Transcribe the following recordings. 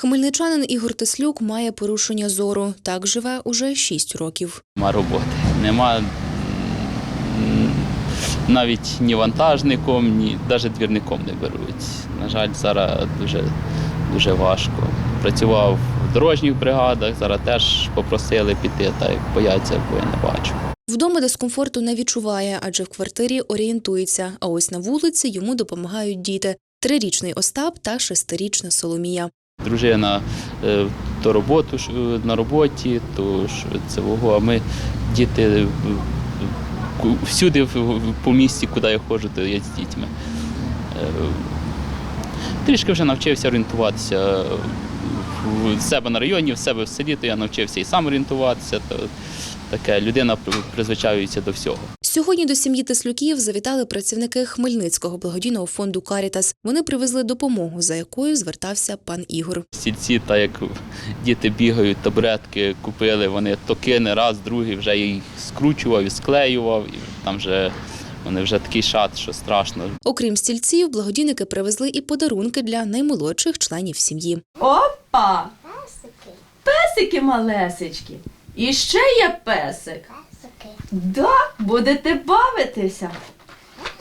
Хмельничанин Ігор Теслюк має порушення зору. Так живе уже 6 років. Нема роботи. Нема навіть ні вантажником, ні навіть двірником не беруть. На жаль, зараз дуже, дуже важко. Працював в дорожніх бригадах, зараз теж попросили піти, та як бояться, бо я не бачу. Вдома дискомфорту не відчуває, адже в квартирі орієнтується. А ось на вулиці йому допомагають діти: трирічний Остап та шестирічна Соломія. Дружина е, то роботу е, на роботі, то це а ми діти е, всюди по місті, куди я ходжу, то я з дітьми. Трішки вже навчився орієнтуватися в себе на районі, в себе в селі, то я навчився і сам орієнтуватися. То таке людина при- призвичаюється до всього. Сьогодні до сім'ї Теслюків завітали працівники Хмельницького благодійного фонду Карітас. Вони привезли допомогу, за якою звертався пан Ігор. Стільці, так як діти бігають, табуретки купили, вони то кине раз, другий, вже їх скручував і склеював, і там вже вони вже такий шат, що страшно. Окрім стільців, благодійники привезли і подарунки для наймолодших членів сім'ї. Опа! Песики малесечки. І ще є песик. Да, будете бавитися.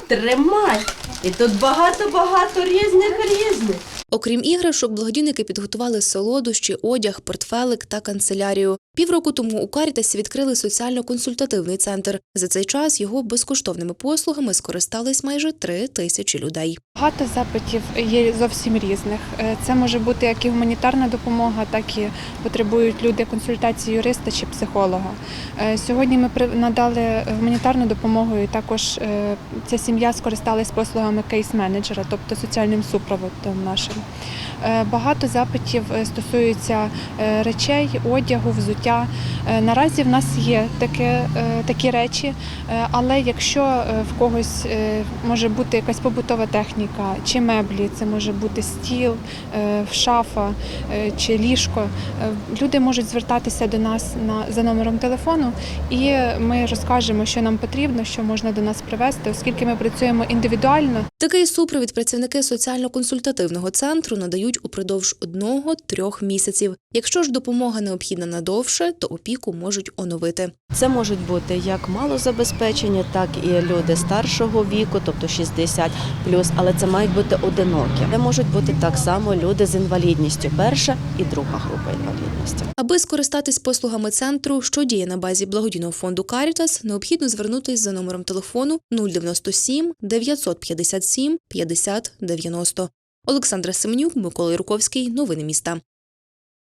Тримай. І тут багато-багато різних різних. Окрім іграшок, благодійники підготували солодощі, одяг, портфелик та канцелярію. Півроку тому у Карітасі відкрили соціально-консультативний центр. За цей час його безкоштовними послугами скористались майже три тисячі людей. Багато запитів є зовсім різних. Е, Це може бути як і гуманітарна допомога, так і потребують люди консультації юриста чи психолога. Е, Сьогодні ми надали гуманітарну допомогу, і також е, ця сім'я скористалась послугами кейс-менеджера, тобто соціальним супроводом нашим. Багато запитів стосуються речей, одягу, взуття. Е, Наразі в нас є таке, е, такі речі, Е, Але якщо в когось може бути якась побутова техніка чи меблі, це може бути стіл, шафа чи ліжко, люди можуть звертатися до нас на за номером телефону, і ми розкажемо, що нам потрібно, що можна до нас привезти, оскільки ми працюємо індивідуально. Такий супровід працівники соціально-консультативного центру надають упродовж одного-трьох місяців. Якщо ж допомога необхідна надовше, то опіку можуть оновити. Це можуть бути як малозабезпечені, так і люди старшого віку, тобто 60 але це мають бути одинокі. Це можуть бути так само люди з інвалідністю, перша і друга група інвалідності. Аби скористатись послугами центру, що діє на базі благодійного фонду Карітас, необхідно звернутись за номером телефону 097 957 50 90. Олександра Семенюк, Микола Юрковський. Новини міста.